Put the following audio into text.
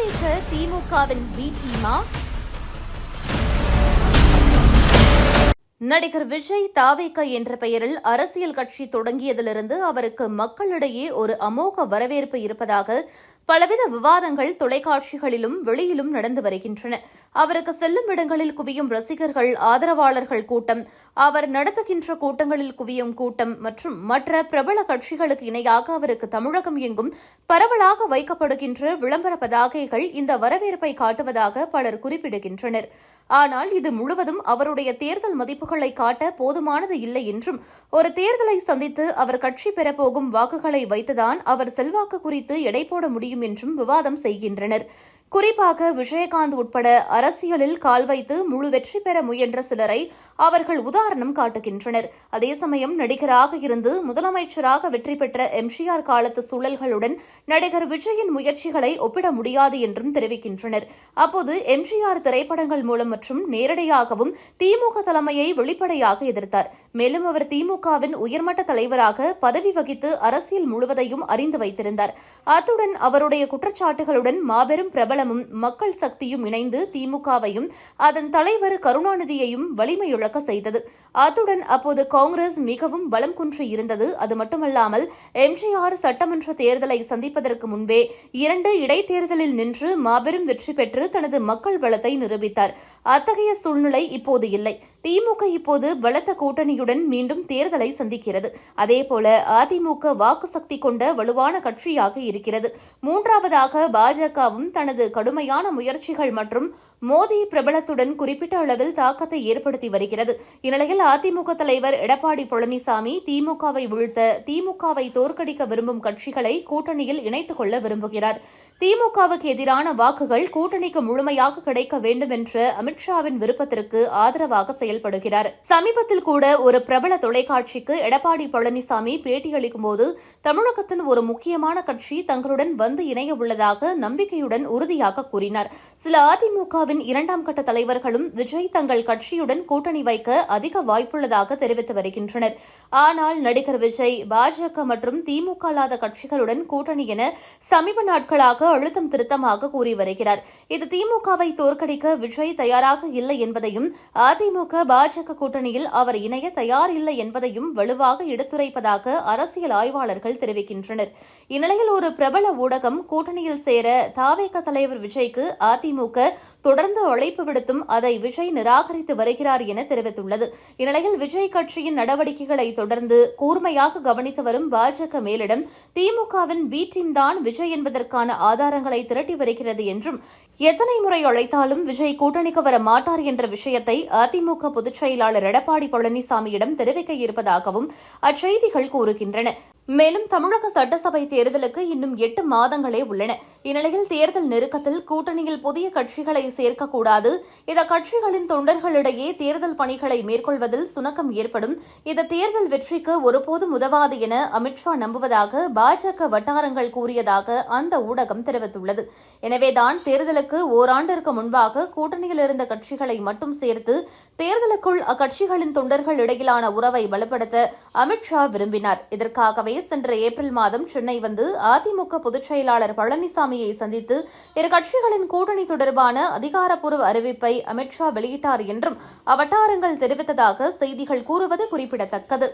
தாவேக திமுகவின் பி டீமா நடிகர் விஜய் தாவேக என்ற பெயரில் அரசியல் கட்சி தொடங்கியதிலிருந்து அவருக்கு மக்களிடையே ஒரு அமோக வரவேற்பு இருப்பதாக பலவித விவாதங்கள் தொலைக்காட்சிகளிலும் வெளியிலும் நடந்து வருகின்றன. அவருக்கு செல்லும் இடங்களில் குவியும் ரசிகர்கள் ஆதரவாளர்கள் கூட்டம் அவர் நடத்துகின்ற கூட்டங்களில் குவியும் கூட்டம் மற்றும் மற்ற பிரபல கட்சிகளுக்கு இணையாக அவருக்கு தமிழகம் எங்கும் பரவலாக வைக்கப்படுகின்ற விளம்பர பதாகைகள் இந்த வரவேற்பை காட்டுவதாக பலர் குறிப்பிடுகின்றனர். ஆனால் இது முழுவதும் அவருடைய தேர்தல் மதிப்புகளை காட்ட போதுமானது இல்லை என்றும் ஒரு தேர்தலை சந்தித்து அவர் கட்சி பெறப்போகும் வாக்குகளை வைத்துதான் அவர் செல்வாக்கு குறித்து எடை போட முடியும் என்றும் விவாதம் செய்கின்றனர். குறிப்பாக விஜயகாந்த் உட்பட அரசியலில் கால் வைத்து முழு வெற்றி பெற முயன்ற சிலரை அவர்கள் உதாரணம் காட்டுகின்றனர். அதே சமயம் நடிகராக இருந்து முதலமைச்சராக வெற்றி பெற்ற எம்ஜிஆர் காலத்து சூழல்களுடன் நடிகர் விஜயின் முயற்சிகளை ஒப்பிட முடியாது என்றும் தெரிவிக்கின்றனர். அப்போது எம்ஜிஆர் திரைப்படங்கள் மூலம் மற்றும் நேரடியாகவும் திமுக தலைமையை வெளிப்படையாக எதிர்த்தார். மேலும் அவர் திமுகவின் உயர்மட்ட தலைவராக பதவி வகித்து அரசியல் முழுவதையும் அறிந்து வைத்திருந்தார். அத்துடன் அவருடைய குற்றச்சாட்டுகளுடன் மாபெரும் பிரபல பிரபலமும் மக்கள் சக்தியும் இணைந்து திமுகவையும் அதன் தலைவர் கருணாநிதியையும் வலிமையிழக்க செய்தது. அத்துடன் அப்போது காங்கிரஸ் மிகவும் பலம் குன்றி இருந்தது. அது மட்டுமல்லாமல் எம்ஜிஆர் சட்டமன்ற தேர்தலை சந்திப்பதற்கு முன்பே இரண்டு இடைத்தேர்தலில் நின்று மாபெரும் வெற்றி பெற்று தனது மக்கள் பலத்தை நிரூபித்தார். அத்தகைய சூழ்நிலை இப்போது இல்லை. திமுக இப்போது பலத்த கூட்டணியுடன் மீண்டும் தேர்தலை சந்திக்கிறது. அதேபோல அதிமுக வாக்கு சக்தி கொண்ட வலுவான கட்சியாக இருக்கிறது. மூன்றாவதாக பாஜகவும் தனது கடுமையான முயற்சிகள் மற்றும் மோடி பிரபலத்துடன் குறிப்பிட்ட அளவில் தாக்கத்தை ஏற்படுத்தி வருகிறது. இந்நிலையில் அதிமுக தலைவர் எடப்பாடி பழனிசாமி திமுகவை வீழ்த்த திமுகவை தோற்கடிக்க விரும்பும் கட்சிகளை கூட்டணியில் இணைத்துக் கொள்ள விரும்புகிறார். திமுகவுக்கு எதிரான வாக்குகள் கூட்டணிக்கு முழுமையாக கிடைக்க வேண்டும் என்ற அமித்ஷாவின் விருப்பத்திற்கு ஆதரவாக செயல்படுகிறார். சமீபத்தில் கூட ஒரு பிரபல தொலைக்காட்சிக்கு எடப்பாடி பழனிசாமி பேட்டியளிக்கும் போது தமிழகத்தின் ஒரு முக்கியமான கட்சி தங்களுடன் வந்து இணைய உள்ளதாக நம்பிக்கையுடன் உறுதியாக கூறினார். சில அதிமுக அதிமுகவின் இரண்டாம் கட்ட தலைவர்களும் விஜய் தங்கள் கட்சியுடன் கூட்டணி வைக்க அதிக வாய்ப்புள்ளதாக தெரிவித்து வருகின்றனர். ஆனால் நடிகர் விஜய் பாஜக மற்றும் திமுக அல்லாத கட்சிகளுடன் கூட்டணி என சமீப நாட்களாக அழுத்தம் திருத்தமாக கூறி வருகிறார். இது திமுகவை தோற்கடிக்க விஜய் தயாராக இல்லை என்பதையும் அதிமுக பாஜக கூட்டணியில் அவர் இணைய தயார் இல்லை என்பதையும் வலுவாக எடுத்துரைப்பதாக அரசியல் ஆய்வாளர்கள் தெரிவிக்கின்றனர். இந்நிலையில் ஒரு பிரபல ஊடகம் கூட்டணியில் சேர தாவேக தலைவர் விஜய்க்கு அதிமுக தொடர்ந்து அழைப்பு விடுத்தும் அதை விஜய் நிராகரித்து வருகிறார் என தெரிவித்துள்ளது. இந்நிலையில் விஜய் கட்சியின் நடவடிக்கைகளை தொடர்ந்து கூர்மையாக கவனித்து வரும் பாஜக மேலிடம் திமுகவின் பி டீம் தான் விஜய் என்பதற்கான ஆதாரங்களை திரட்டி வருகிறது என்றும் எத்தனை முறை அழைத்தாலும் விஜய் கூட்டணிக்கு வர மாட்டார் என்ற விஷயத்தை அதிமுக பொதுச் செயலாளர் எடப்பாடி பழனிசாமியிடம் தெரிவிக்க இருப்பதாகவும் அச்செய்திகள் கூறுகின்றன. மேலும் தமிழக சட்டசபை தேர்தலுக்கு இன்னும் எட்டு மாதங்களே உள்ளன. இந்நிலையில் தேர்தல் நெருக்கத்தில் கூட்டணியில் புதிய கட்சிகளை சேர்க்கக்கூடாது. இந்த கட்சிகளின் தொண்டர்களிடையே தேர்தல் பணிகளை மேற்கொள்வதில் சுணக்கம் ஏற்படும். இது தேர்தல் வெற்றிக்கு ஒருபோதும் உதவாது என அமித்ஷா நம்புவதாக பாஜக வட்டாரங்கள் கூறியதாக அந்த ஊடகம் தெரிவித்துள்ளது. எனவேதான் தேர்தலுக்கு ஓராண்டிற்கு முன்பாக கூட்டணியில் இருந்த கட்சிகளை மட்டும் சேர்த்து தேர்தலுக்குள் அக்கட்சிகளின் தொண்டர்கள் இடையிலான உறவை பலப்படுத்த அமித்ஷா விரும்பினார். இதற்காகவே சென்ற ஏப்ரல் மாதம் சென்னை வந்து அதிமுக பொதுச் செயலாளர் பழனிசாமியை சந்தித்து இரு கட்சிகளின் கூட்டணி தொடர்பான அதிகாரப்பூர்வ அறிவிப்பை அமித்ஷா வெளியிட்டார் என்றும் அவட்டாரங்கள் தெரிவித்ததாக செய்திகள் கூறுவது குறிப்பிடத்தக்கது.